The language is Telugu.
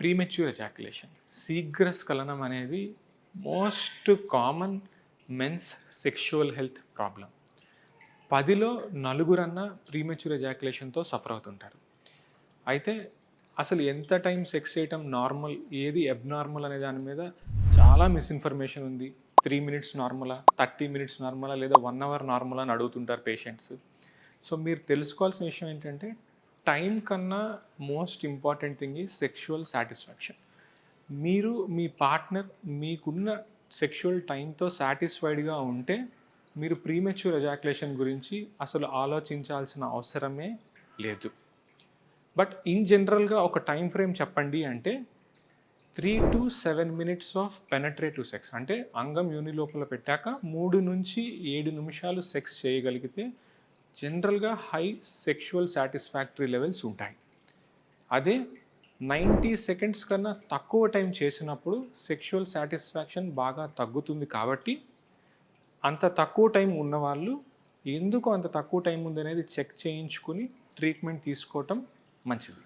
ప్రీమెచ్యూర్ ఎజాక్యులేషన్ శీఘ్రస్ఖలనం అనేది most common men's sexual health problem పదిలో నలుగురన్నా ప్రీమెచ్యూర్ ఎజాక్యులేషన్తో సఫర్ అవుతుంటారు. అయితే అసలు ఎంత టైం సెక్స్ చేయటం నార్మల్ ఏది అబ్నార్మల్ అనే దాని మీద చాలా మిస్ఇన్ఫర్మేషన్ ఉంది. త్రీ మినిట్స్ నార్మలా థర్టీ మినిట్స్ నార్మలా లేదా వన్ అవర్ నార్మలా అని అడుగుతుంటారు పేషెంట్స్ సో మీరు తెలుసుకోవాల్సిన విషయం ఏంటంటే టైం కన్నా మోస్ట్ ఇంపార్టెంట్ థింగ్ ఈ సెక్షువల్ సాటిస్ఫాక్షన్. మీరు మీ పార్ట్నర్ మీకున్న సెక్షువల్ టైంతో సాటిస్ఫైడ్గా ఉంటే మీరు ప్రీమెచ్యూర్ ఎజాక్యులేషన్ గురించి అసలు ఆలోచించాల్సిన అవసరమే లేదు. బట్ ఇన్ జనరల్గా ఒక టైం ఫ్రేమ్ చెప్పండి అంటే three to seven minutes of penetrative sex. అంటే అంగం యోని లోపల పెట్టాక మూడు నుంచి ఏడు నిమిషాలు సెక్స్ చేయగలిగితే జనరల్గా హై సెక్షువల్ సాటిస్ఫాక్టరీ లెవెల్స్ ఉంటాయి. అదే నైంటీ సెకండ్స్ కన్నా తక్కువ టైం చేసినప్పుడు సెక్షువల్ సాటిస్ఫాక్షన్ బాగా తగ్గుతుంది కాబట్టి అంత తక్కువ టైం ఉన్నవాళ్ళు ఎందుకు అంత తక్కువ టైం ఉంది అనేది చెక్ చేయించుకుని ట్రీట్మెంట్ తీసుకోవటం మంచిది.